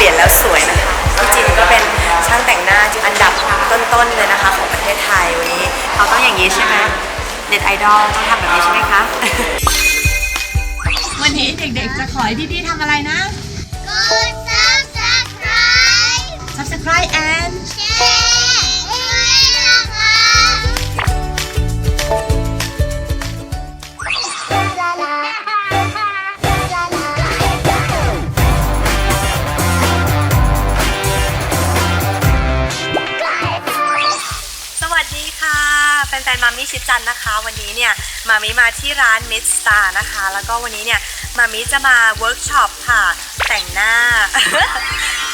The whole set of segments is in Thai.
ลี่ยนแล้วสวยนะคะพี่จิมก็เป็นช่างแต่งหน้าอันดับต้นๆเลยนะคะของประเทศไทยวันนี้เขาต้องอย่างนี้ใช่ไหมเน็ตไอดอลต้องทำแบบนี้ใช่ไหมคะ วันนี้เด็กๆจะขอให้พี่ๆทำอะไรนะกด subscribe subscribe and แมามิมาที่ร้านมิสตาร์นะคะ แล้วก็วันนี้เนี่ยมามิจะมาเวิร์กช็อปค่ะ แต่งหน้า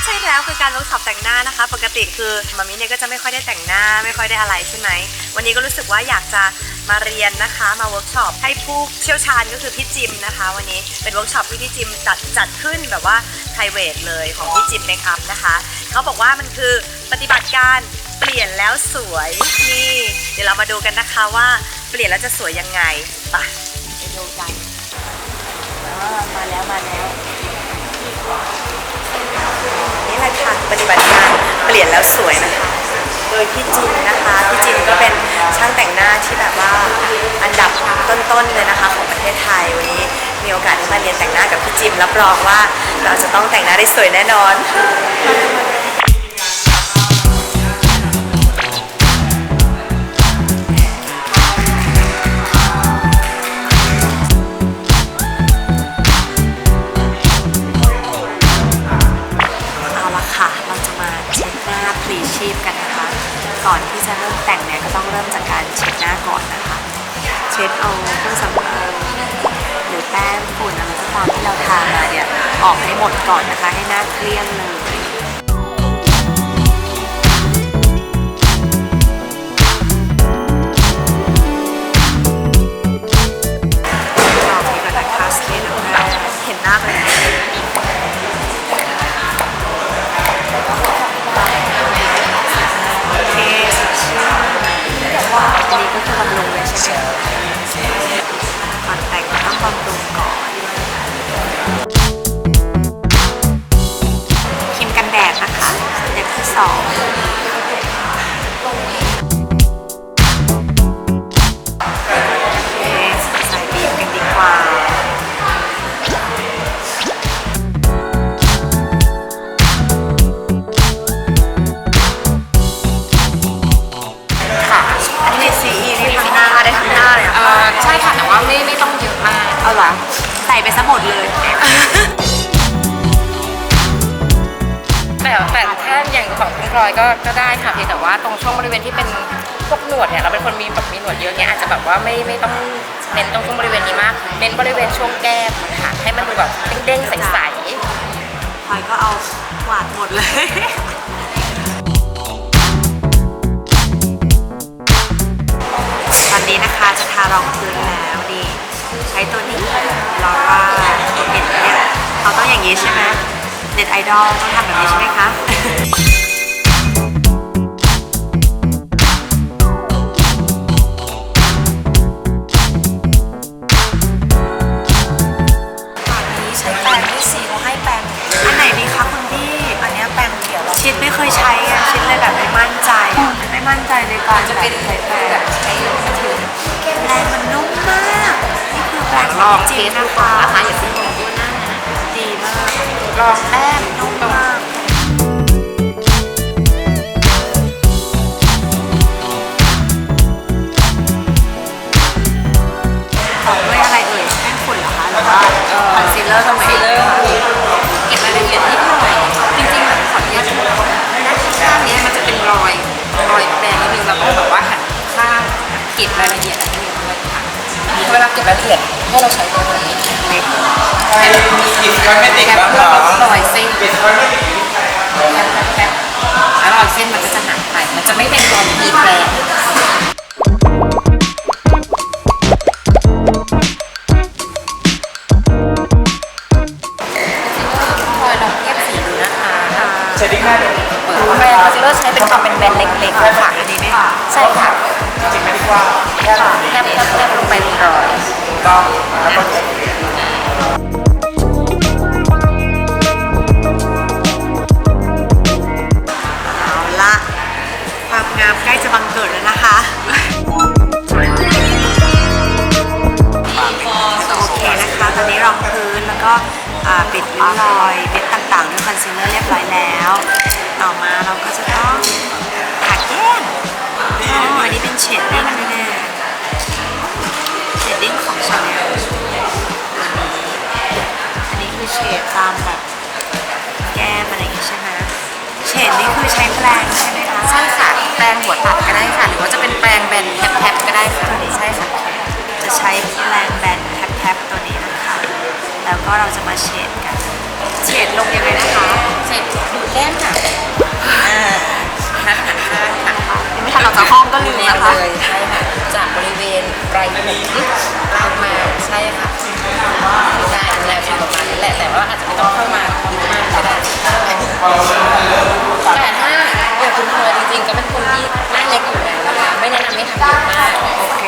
ใช่แล้วคือการเวิร์กช็อปแต่งหน้านะคะ ปกติคือมามิเนี่ยก็จะไม่ค่อยได้แต่งหน้าไม่ค่อยได้อะไรใช่ไหมวันนี้ก็รู้สึกว่าอยากจะมาเรียนนะคะ มาเวิร์กช็อปให้ผู้เชี่ยวชาญก็คือพี่จิมนะคะ วันนี้เป็นเวิร์กช็อปที่พี่จิมจัดจัดขึ้นแบบว่า p r i v a t เลยของพี่จิมเมคอัพนะคะเขาบอกว่ามันคือปฏิบัติการเปลี่ยนแล้วสวยนี่ เดี๋ยวเรามาดูกันนะคะว่า ปลี่ยนแล้วจะสวยยังไงไปไปดูกันอ่ามาแล้วมาแล้วนี่แหละค่ะปฏิบัติการเปลี่ยนแล้วสวยนะคะ โดยพี่จิมนะคะพี่จิมก็เป็นช่างแต่งหน้าที่แบบว่าอันดับต้นๆเลยนะคะของประเทศไทยวันนี้มีโอกาสได้มาเรียนแต่งหน้ากับพี่จิมรับรองว่าเราจะต้องแต่งหน้าได้สวยแน่นอน ดก่อนนะคะให้หน้าเกลี้ยงเลย ไปซะหมดเลย แต่แต่ถ้าอย่างของคุณพลอยก็ก็ได้ค่ะเพียงแต่ว่าตรงช่วงบริเวณที่เป็นพวกหนวดเนี่ยเราเป็นคนมีแบบมีหนวดเยอะเนี่ยอาจจะแบบว่าไม่ไม่ต้องเน้นตรงช่วงบริเวณนี้มาก เน้นบริเวณช่วงแก้มค่ะให้มันดูแบบเด้งๆใสๆพลอยก็เอากวาดหมดเลยตอนนี้นะคะจะทารองพื้นแล้วดีใช้ตัวนี้ ลอร่าเห็นไหมเนี่ยเขาต้องอย่างนี้ใช่ไหมเน็ตไอดอลต้องทำแบบนี้ใช่ไหมคะใช้แปรงที่สีเขาให้แปรงอันไหนดีคะคุณพี่ อันเนี้ยแปรงเขียวแล้วชิดไม่เคยใช้ไงชิดเลยแบบไม่มั่นใจอะไม่มั่นใจในการๆจะเป็นใช้แปรงแบบใช้ถือแรงมันนุ่มมาก นี่คือแปรงลองจเทริงสดูนะก่อนคะนะคะอย่าเพิ่งลงด้วยหน้านะดีมากลองแป้งนุ่มมากต่อด้วยอะไรเอ่ยแป้งฝุ่นเหรอคะหรือว่าคอนซีลเลอร์ตรงไหนเก็บรายละเอียดนิดหน่อยจริงๆแบบขออนุญาตด้านข้างเนี้ยมันจะเป็นรอยรอยแปรงนิดนึงเราต้องแบบว่าหันข้างเก็บรายละเอียดอันนี้ด้วยค่ะเวลาเก็บรายละเอียด ให้เราใช้ตัวนี้เล็กกินคอสเมติกแค่บ้างเพื่เหอรอลดรอยเส้นกินคอสเมติกแป๊บๆแล้วรอยเส้นมันก็จะหายไป มันจะไม่เป็นรอยมีแปรงคอยลองเทียบสีดูนะคะเชดดิ้งหน้าเดี๋ยวเปิดแบรนด์คอนซีลเลอร์ใช้เป็นความเป็นแบรนด์เล็กๆค่ะอันนี้ไหมใช่ค่ะจริงไม่ได้กว้างแทบแทบแทบแทบลงไปเป็นรอย ต้องแล้วก็เอาละความงามใกล้จะบังเกิดแล้วนะคะโอเคนะคะ ตอนนี้รองพื้นแล้วก็ปิดริ้วรอยเบ็ดต่างๆ ด้วยคอนซีลเลอร์เรียบร้อยแล้ว ต่อมาเราก็จะต้องทาแก้มอ๋ออันนี้เป็นเฉดดิ้งเลย ตามแบบแก้มอะไรอย่างงี้ใช่ไหมเฉดนี่คือใช้แปรงใช่ไหมคะใช่ค่ะแปรงหัวตัดก็ได้ค่ะ หรือว่าจะเป็นแปรงแบนแทบๆก็ได้ค่ะใช่ค่ะ จะใช้แรงแบนแทบๆตัวนี้นะคะ แล้วก็เราจะมาเฉดกัน เฉดลงยังไงนะคะเสร็จดูแก้มค่ะอ่าหันหันข้างค่ะไม่ทันเราจะห้องก็ลืมแนนะวคะเลยใช่ค่ะ จากบริเวณไรผมลากมาใช่ค่ะคือได้แนวประมาณนี้แหละ แต่ว่าอาจจะไม่ต้องเข้ามาลึกมากก็ได้แต่ถ้าอย่างคุณพลอยจริงๆ ก็เป็นคนที่หน้าเล็กอยู่แล้วนะคะไม่แนะนำให้ทำเยอะมาก โอเค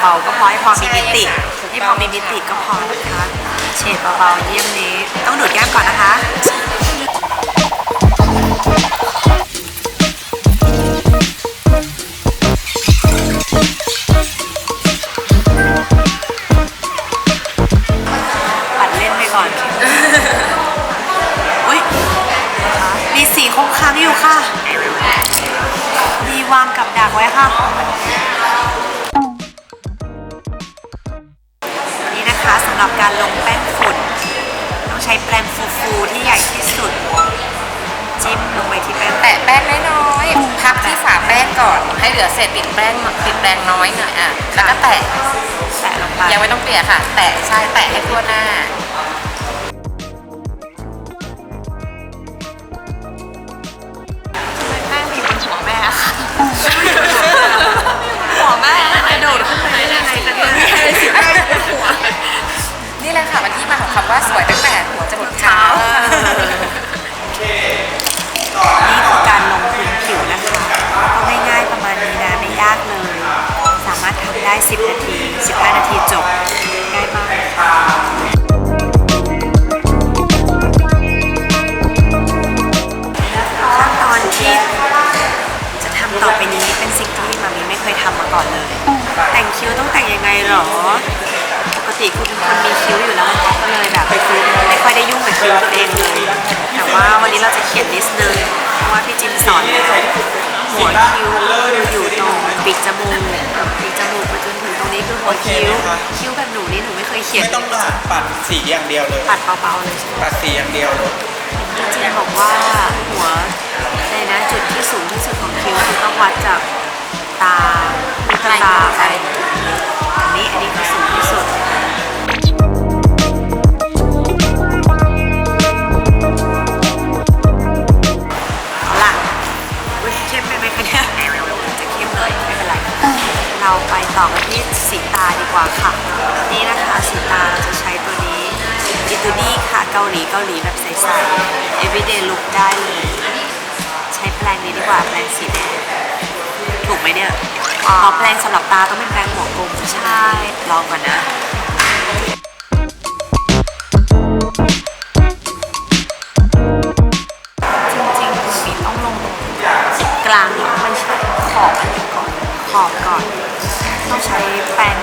เบาๆก็พอให้พอมีมิติให้พอมีมิติก็พอนะคะเฉดเบาๆเยี่ยมนี้ ต้องดูดแก้มก่อนนะคะ นี่นะคะสำหรับการลงแป้งฝุ่น ต้องใช้แปรงฟูๆที่ใหญ่ที่สุด จิ้มลงไปที่แป้งแตะแป้งน้อยๆพับที่ฝาแป้งก่อน ให้เหลือเศษติดแป้งติดแป้งน้อยหน่อยอะแล้วก็แตะแตะลงไปยังไม่ต้องเกลี่ยค่ะ แตะใช่แตะให้ทั่วหน้าแป้งมีบนหัวแม่ค่ะ คำว่าสวยตั้งแต่หัวจรดเท้านี่คือการลงพื้นผิวนะคะก็ง่ายๆประมาณนี้นะไม่ยากเลย สามารถทำได้ 10 นาที 15 นาทีจบ ง่ายมากขั้นตอนที่จะทำต่อไปนี้เป็นสิ่งที่มามีไม่เคยทำมาก่อนเลย แต่งคิ้วต้องแต่งยังไงหรอ ติคือเป็นคนมีคิ้วอยู่แล้วนะคะก็เลยแบบไม่ค่อยได้ยุ่งกับคิ้วตัวเองเลยแต่ว่าวันนี้เราจะเขียนนิดนึงเพราะว่าพี่จิมสอนแล้วหัวคิ้วอยู่ตรงปีกจมูกปีกจมูกไปจนถึงตรงนี้คือหัวคิ้วคิ้วแบบหนูนี่หนูไม่เคยเขียนไม่ต้องปัดปัดสีอย่างเดียวเลยปัดเบาๆเลยใช่ไหมปัดสีอย่างเดียวเลยพี่จิมบอกว่าหัวในนะจุดที่สูงที่สุดของคิ้วคือต้องวัดจากตาลูกตาไปอันนี้อันนี้คือสูงที่สุด เราไปต่อกันที่สีตาดีกว่าค่ะ นี่นะคะสีตาเราจะใช้ตัวนี้จิตูดี้ค่ะเกาหลีเกาหลีแบบใสๆ everyday look ได้เลย ใช้แปรงนี้ดีกว่าแปรงสีแดงถูกไหมเนี่ยอ๋อแปรงสำหรับตาต้องเป็นแปรงหัวกลมใช่ลองก่อนนะจริงๆคือมีต้องลงกลางนี่ไม่ใช่ขอบอันนี้ก่อน ขอบก่อน ต้องใช้แปรง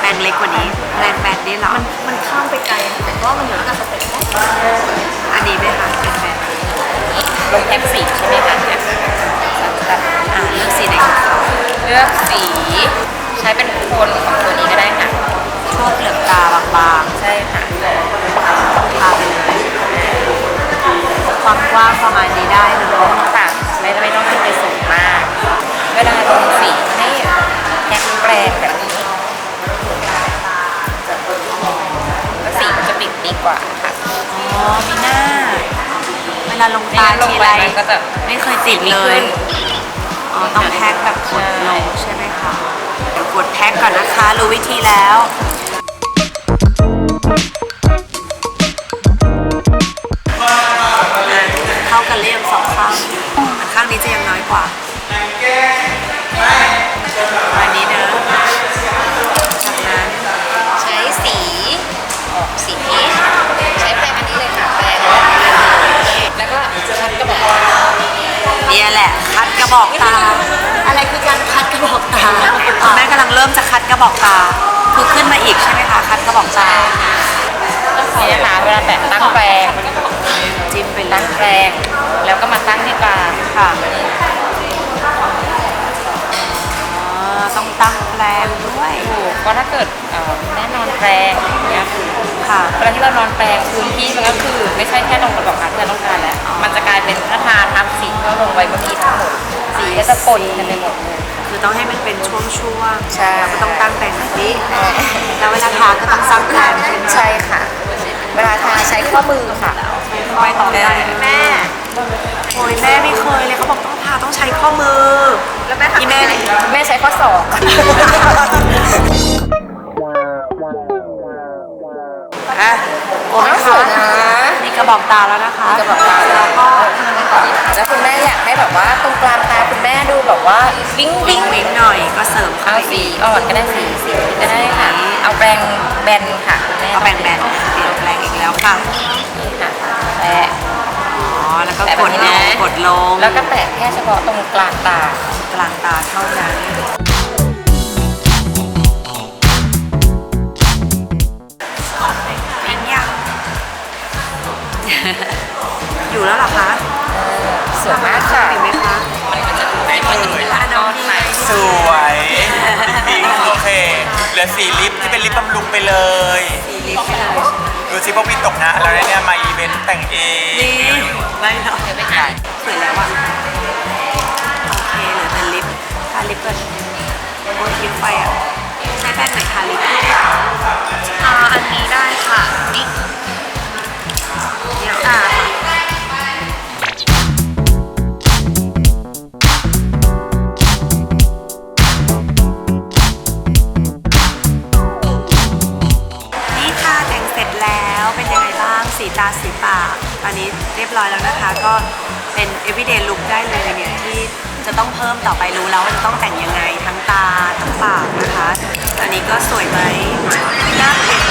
แปรงเล็กกว่านี้แปรงแบนนี่เหรอมันมันข้ามไปไกล แต่ว่ามันอยู่แล้วกับสเต็ปอันนี้ไหมคะเป็นแบนลงแก้มสีใช่ไหมคะเนี่ยอ่าเลือกสีไหนคะเลือกสี ใช้เป็นโคนของตัวนี้ก็ได้ค่ะทั่วเปลือกตาบางใลาลงไม่ตางั้นลงทีไปไรมันก็จะไม่เคยติดเลย อ๋อ ต้องแพ็คแบบกดลงใช่ไหมคะ เดี๋ยวกดแพ็คก่อนนะคะ รู้วิธีแล้วอะเข้ากันเรียงสองข้างแต่ข้างนี้จะยังน้อยกว่า บอกตา อะไรคือการคัดกระบอกตาคุณแม่กำลังเริ่มจะคัดกระบอกตา คือขึ้นมาอีกใช่ไหมคะ คัดกระบอกตาแล้วนี่นะคะเวลาแตะตั้งแปรงจิ้มไปตั้งแปรงแล้วก็มาตั้งที่กลางค่ะอ๋อต้องตั้งแปลงด้วยถูกก็ถ้าเกิดเอ่อแน่นอนแปรงอย่างเงี้ย ค่ะเวลาที่เรานอนแปรงพื้นที่มันก็คือ ไม่ใช่แค่ตรงกระบอกน้ำที่เราต้องการแล้ว มันจะกลายเป็นถ้าทาทับสีที่เราลงไว้เมื่อกี้ทั้งหมดสีก็จะปนกันไปหมดเลย คือต้องให้มันเป็นช่วงๆใช่แล้วก็ต้องตั้งแปลงแบบนี้แล้วเวลาทาก็ต้องตั้งแปลงใช่ไหมใช่ค่ะ เวลาทาใช้ข้อมือค่ะ คอยต่อได้แม่โอ้ยแม่ไม่เคยเลยเขาบอกต้องทาต้องใช้ข้อมือ แล้วแม่ทำแม่เนี่ยแม่ใช้ข้อศอก ระบอกตาแล้วนะคะมีกระบอกตาแล้วก็แล้วคุณแม่อยากให้แบบว่าตรงกลางตาคุณแม่ดูแบบว่าวิ่งวิวิ่งงวิงหน่อยก็เสริมเข้าเอาไปสีอ่อนก็ได้สีสีก็ได้ค่ะ เอาแปรงแบนค่ะม่เอาแบ่งแบนเปลี่ยนแปลงอีกแล้วค่ะนี่ค่ะแปะอ๋อแล้วก็แปะกแบบดนี้ลนะงกดลงแล้วก็แปะแค่เฉพาะตรงกลางตากลางตาเท่านั้นเป็น อยู่แล้วเหรอคะสวยมากค่ะเห็นไหมคะน้องไหนสวยปิ๊งๆโอเค เหลือสีลิปที่เป็นลิปบำรุงไปเลยสีลิปไปเลยดูสิพวกพี่ตกงานแล้วนะเนี่ยมาอีเวนต์แต่งเองนี่ไม่หรอกเดี๋ยวไปถ่ายสวยแล้วอะโอเคเหลือแต่ลิปทาลิปก่อนโอ้ยลิปไปอะใช้แป้งไหนทาลิปอ่าอันนี้ได้ค่ะนี่เดี๋ยวอะาสีปากตอนนี้เรียบร้อยแล้วนะคะ ก็เป็น everyday look ได้เลยเนี่ยที่จะต้องเพิ่มต่อไปรู้แล้วว่าจะต้องแต่งยังไงทั้งตาทั้งปากนะคะอันนี้ก็สวยไหมหน้าเปลี่ยน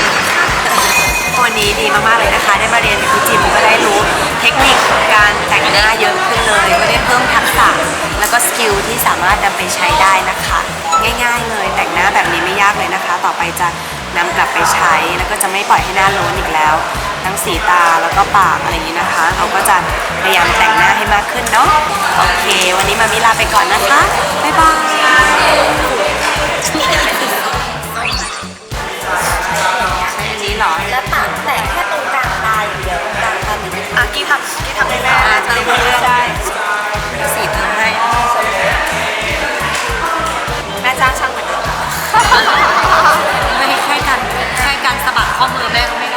วันนี้ดีมากๆเลยนะคะ ได้มาเรียนกับพี่จิมก็ได้รู้เทคนิคการแต่งหน้าเยอะขึ้นเลยก็ได้เพิ่มทักษะแล้วก็สกิลที่สามารถนำไปใช้ได้นะคะ ง่ายๆเลยแต่งหน้าแบบนี้ไม่ยากเลยนะคะ ต่อไปจะนำกลับไปใช้แล้วก็จะไม่ปล่อยให้หน้าโล้นอีกแล้ว ทั้งสีตาแล้วก็ปากอะไรอย่างนี้นะคะ เขาก็จะพยายามแต่งหน้าให้มากขึ้นเนาะโอเค วันนี้มามิลาไปก่อนนะคะ บ๊ายบายนี้หรอแล้วปากแต่แค่ตรงกลางตาอย่างเดียวตรงกลางตาอะกี้ทำกี้ทำได้แม่ทำได้ได้สีทำให้แม่จ้างช่างเหมือนกันไม่ใช่กันใช่กันสะบัดข้อมือแม่ก็ไม่